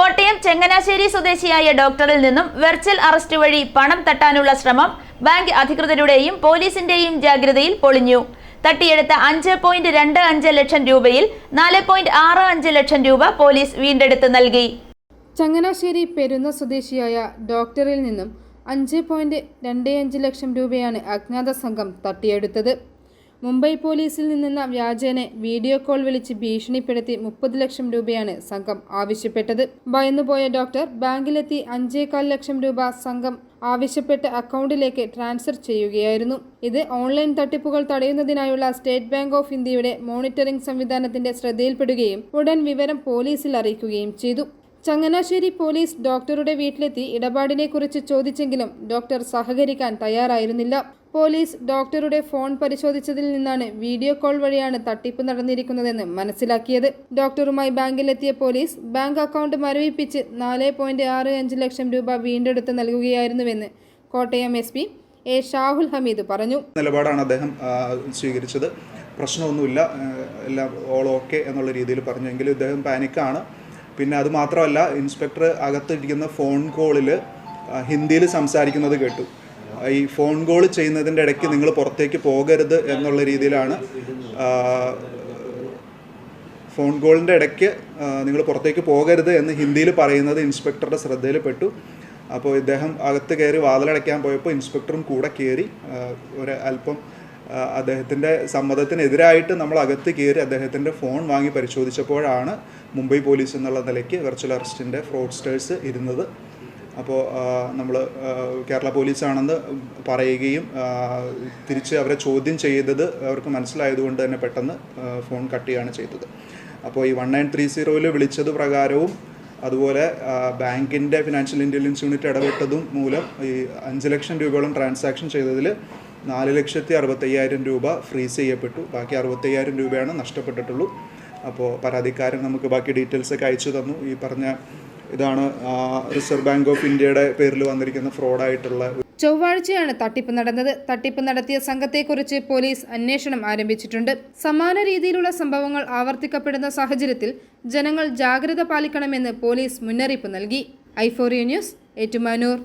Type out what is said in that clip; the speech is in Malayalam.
കോട്ടയം ചെങ്ങനാശ്ശേരി സ്വദേശിയായ ഡോക്ടറിൽ നിന്നും വെർച്വൽ അറസ്റ്റ് വഴി പണം തട്ടാനുള്ള ശ്രമം ബാങ്ക് അധികൃതരുടെയും പോലീസിന്റെയും ജാഗ്രതയിൽ പൊളിഞ്ഞു. തട്ടിയെടുത്ത അഞ്ച് പോയിന്റ് രണ്ട് അഞ്ച് ലക്ഷം രൂപയിൽ നാല് പോയിന്റ് ആറ് അഞ്ച് ലക്ഷം രൂപ പോലീസ് വീണ്ടെടുത്ത് നൽകി. ചങ്ങനാശ്ശേരി പെരുന്ന സ്വദേശിയായ ഡോക്ടറിൽ നിന്നും അഞ്ച് പോയിന്റ് രണ്ട് അഞ്ച് ലക്ഷം രൂപയാണ് അജ്ഞാത സംഘം തട്ടിയെടുത്തത്. മുംബൈ പോലീസിൽ നിന്നെന്ന വ്യാജേനെ വീഡിയോ കോൾ വിളിച്ച് ഭീഷണിപ്പെടുത്തി മുപ്പത് ലക്ഷം രൂപയാണ് സംഘം ആവശ്യപ്പെട്ടത്. ഭയന്നുപോയ ഡോക്ടർ ബാങ്കിലെത്തി അഞ്ചേകാൽ ലക്ഷം രൂപ സംഘം ആവശ്യപ്പെട്ട് അക്കൗണ്ടിലേക്ക് ട്രാൻസ്ഫർ ചെയ്യുകയായിരുന്നു. ഇത് ഓൺലൈൻ തട്ടിപ്പുകൾ തടയുന്നതിനായുള്ള സ്റ്റേറ്റ് ബാങ്ക് ഓഫ് ഇന്ത്യയുടെ മോണിറ്ററിംഗ് സംവിധാനത്തിന്റെ ശ്രദ്ധയിൽപ്പെടുകയും ഉടൻ വിവരം പോലീസിൽ അറിയിക്കുകയും ചെയ്തു. ചങ്ങനാശ്ശേരി പോലീസ് ഡോക്ടറുടെ വീട്ടിലെത്തി ഇടപാടിനെക്കുറിച്ച് ചോദിച്ചെങ്കിലും ഡോക്ടർ സഹകരിക്കാൻ തയ്യാറായിരുന്നില്ല. പോലീസ് ഡോക്ടറുടെ ഫോൺ പരിശോധിച്ചതിൽ നിന്നാണ് വീഡിയോ കോൾ വഴിയാണ് തട്ടിപ്പ് നടന്നിരിക്കുന്നതെന്ന് മനസ്സിലാക്കിയത്. ഡോക്ടറുമായി ബാങ്കിലെത്തിയ പോലീസ് ബാങ്ക് അക്കൗണ്ട് മരവിപ്പിച്ച് നാല് പോയിന്റ് ആറ് അഞ്ച് ലക്ഷം രൂപ വീണ്ടെടുത്ത് നൽകുകയായിരുന്നുവെന്ന് Kottayam S P A Shahul Hameed പറഞ്ഞു. നിലപാടാണ് അദ്ദേഹം സ്വീകരിച്ചത്. പ്രശ്നമൊന്നുമില്ല എല്ലാം ഓൾ ഓക്കെ എന്നുള്ള രീതിയിൽ പറഞ്ഞെങ്കിലും ഇദ്ദേഹം പാനിക്കാണ്. പിന്നെ അത് മാത്രമല്ല ഇൻസ്പെക്ടർ അകത്തിരിക്കുന്ന ഫോൺ കോളിൽ ഹിന്ദിയിൽ സംസാരിക്കുന്നത് കേട്ടു. ഈ ഫോൺ കോൾ ചെയ്യുന്നതിന്റെ ഇടയ്ക്ക് നിങ്ങൾ പുറത്തേക്ക് പോകരുത് എന്നുള്ള രീതിയിലാണ് ഫോൺ കോളിന്റെ ഇടയ്ക്ക് നിങ്ങൾ പുറത്തേക്ക് പോകരുത് എന്ന് ഹിന്ദിയിൽ പറയുന്നത് ഇൻസ്പെക്ടറുടെ ശ്രദ്ധയിൽപ്പെട്ടു അപ്പോൾ ഇദ്ദേഹം അകത്ത് കയറി വാതിലടയ്ക്കാൻ പോയപ്പോൾ ഇൻസ്പെക്ടറും കൂടെ കയറി ഒരു അല്പം അദ്ദേഹത്തിന്റെ സമ്മതത്തിനെതിരായിട്ട് നമ്മൾ അകത്ത് കയറി അദ്ദേഹത്തിന്റെ ഫോൺ വാങ്ങി പരിശോധിച്ചപ്പോഴാണ് മുംബൈ പോലീസ് എന്നുള്ള നിലയ്ക്ക് വെർച്വൽ അറസ്റ്റിന്റെ ഫ്രോഡ്സ്റ്റേഴ്സ് ഇരുന്നത്. അപ്പോൾ നമ്മൾ കേരള പോലീസാണെന്ന് പറയുകയും തിരിച്ച് അവരെ ചോദ്യം ചെയ്തത് അവർക്ക് മനസ്സിലായതുകൊണ്ട് തന്നെ പെട്ടെന്ന് ഫോൺ കട്ട് ചെയ്യുകയാണ് ചെയ്തത്. അപ്പോൾ ഈ വൺ നയൻ ത്രീ സീറോയിൽ വിളിച്ചത് പ്രകാരവും അതുപോലെ ബാങ്കിന്റെ ഫിനാൻഷ്യൽ ഇന്റലിജൻസ് യൂണിറ്റ് ഇടപെട്ടതും മൂലം ഈ അഞ്ച് ലക്ഷം രൂപയോളം ട്രാൻസാക്ഷൻ ചെയ്തതിൽ നാല് ലക്ഷത്തി അറുപത്തയ്യായിരം രൂപ ഫ്രീസ് ചെയ്യപ്പെട്ടു. ബാക്കി അറുപത്തയ്യായിരം രൂപയാണ് നഷ്ടപ്പെട്ടിട്ടുള്ളൂ. അപ്പോൾ പരാതിക്കാരൻ നമുക്ക് ബാക്കി ഡീറ്റെയിൽസ് ഒക്കെ അയച്ചു തന്നു. ഈ പറഞ്ഞ ഇതാണ് റിസർവ് ബാങ്ക് ഓഫ് ഇന്ത്യയുടെ പേരിൽ വന്നിരിക്കുന്ന ഫ്രോഡായിട്ടുള്ള ചൊവ്വാഴ്ചയാണ് തട്ടിപ്പ് നടന്നത്. തട്ടിപ്പ് നടത്തിയ സംഘത്തെക്കുറിച്ച് പോലീസ് അന്വേഷണം ആരംഭിച്ചിട്ടുണ്ട്. സമാന രീതിയിലുള്ള സംഭവങ്ങൾ ആവർത്തിക്കപ്പെടുന്ന സാഹചര്യത്തിൽ ജനങ്ങൾ ജാഗ്രത പാലിക്കണമെന്ന് പോലീസ് മുന്നറിയിപ്പ് നൽകി. ഐഫോറിയ ന്യൂസ് ഏറ്റുമാനൂർ.